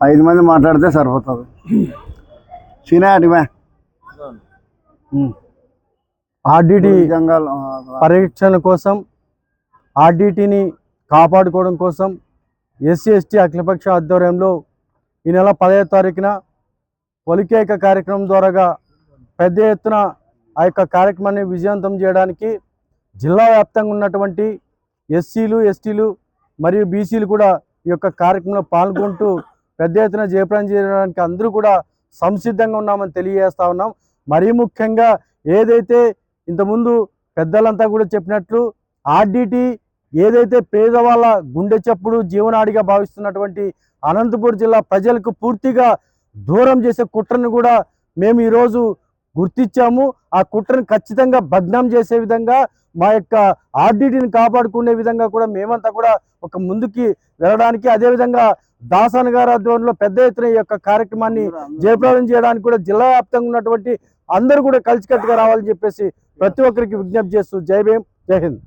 ఐదు మంది మాట్లాడితే సరిపోతుంది. సినాటివే ఆర్డిటి పరిరక్షణ కోసం ఆర్డిటిని కాపాడుకోవడం కోసం ఎస్సీ ఎస్టీ అఖిలపక్ష ఆధ్వర్యంలో ఈ నెల పదహైదు తారీఖున పొలికేక కార్యక్రమం ద్వారాగా పెద్ద ఎత్తున ఆ యొక్క కార్యక్రమాన్ని విజయవంతం చేయడానికి జిల్లా వ్యాప్తంగా ఉన్నటువంటి ఎస్సీలు ఎస్టీలు మరియు బీసీలు కూడా ఈ యొక్క కార్యక్రమంలో పాల్గొంటూ పెద్ద ఎత్తున జయప్రదం చేయడానికి అందరూ కూడా సంసిద్ధంగా ఉన్నామని తెలియజేస్తా ఉన్నాం. మరీ ముఖ్యంగా ఏదైతే ఇంతకుముందు పెద్దలంతా కూడా చెప్పినట్లు ఆర్డిటి ఏదైతే పేదవాళ్ళ గుండె చప్పుడు జీవనాడిగా భావిస్తున్నటువంటి అనంతపూర్ జిల్లా ప్రజలకు పూర్తిగా దూరం చేసే కుట్రను కూడా మేము ఈరోజు గుర్తించాము. ఆ కుట్రను ఖచ్చితంగా భగ్నం చేసే విధంగా మా యొక్క ఆర్డిటిని కాపాడుకునే విధంగా కూడా మేమంతా కూడా ఒక ముందుకి వెళ్ళడానికి అదేవిధంగా దాసాన్ గారి ఆధ్వర్యంలో పెద్ద ఎత్తున ఈ యొక్క కార్యక్రమాన్ని జయప్రదం చేయడానికి కూడా జిల్లా వ్యాప్తంగా ఉన్నటువంటి అందరూ కూడా కలిసికట్టుగా రావాలని చెప్పేసి ప్రతి ఒక్కరికి విజ్ఞప్తి చేస్తూ జై భీమ్ జై హింద్.